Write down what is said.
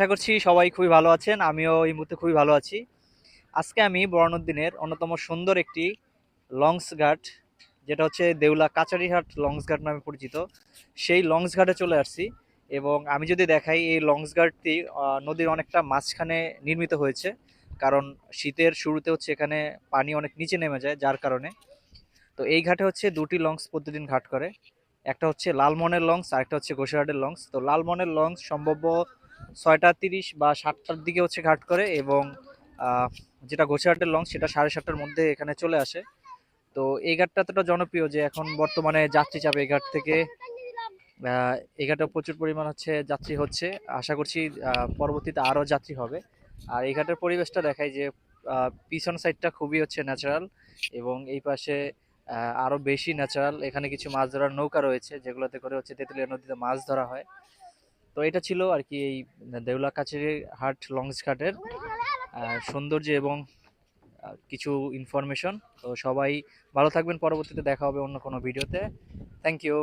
আশা করছি সবাই খুবই ভালো আছেন, আমিও এই মুহূর্তে খুবই ভালো আছি। আজকে আমি বরানুদ্দিনের অন্যতম সুন্দর একটি লংস ঘাট যেটা হচ্ছে দেউলা কাচারিহাট লংস ঘাট নামে পরিচিত। সেই লংস ঘাটে চলে আসছি এবং আমি যদি দেখাই এই লংস ঘাটটি নদীর অনেকটা মাঝখানে নির্মিত হয়েছে, কারণ শীতের শুরুতে হচ্ছে এখানে পানি অনেক নিচে নেমে যায়, যার কারণে। তো এই ঘাটে হচ্ছে দুটি লংস প্রতিদিন ঘাট করে, একটা হচ্ছে লালমনের লংস আর একটা হচ্ছে গোসাহাটের লংস। তো লালমনের লংস সম্ভব ছয়টা তিরিশ বা সাতটার দিকে হচ্ছে ঘাট করে এবং যেটা গোসাহাটের লঞ্চ সেটা সাড়ে সাতটার মধ্যে এখানে চলে আসে। তো এই ঘাটটা এতটা জনপ্রিয় যে এখন বর্তমানে যাত্রী চাপে এই ঘাট থেকে এই ঘাটে প্রচুর পরিমাণ হচ্ছে যাত্রী হচ্ছে। আশা করছি পরবর্তীতে আরও যাত্রী হবে। আর এই ঘাটের পরিবেশটা দেখায় যে পিছন সাইডটা খুবই হচ্ছে ন্যাচারাল এবং এই পাশে আরও বেশি ন্যাচারাল। এখানে কিছু মাছ ধরার নৌকা রয়েছে যেগুলোতে করে হচ্ছে তেঁতুলিয়া নদীতে মাছ ধরা হয়। তো এটা ছিল আর কি এই দেউলা কাছের হাট লঞ্চ ঘাটের সৌন্দর্য এবং কিছু ইনফরমেশন তো সবাই ভালো থাকবেন, পরবর্তীতে দেখা হবে অন্য কোনো ভিডিওতে। Thank you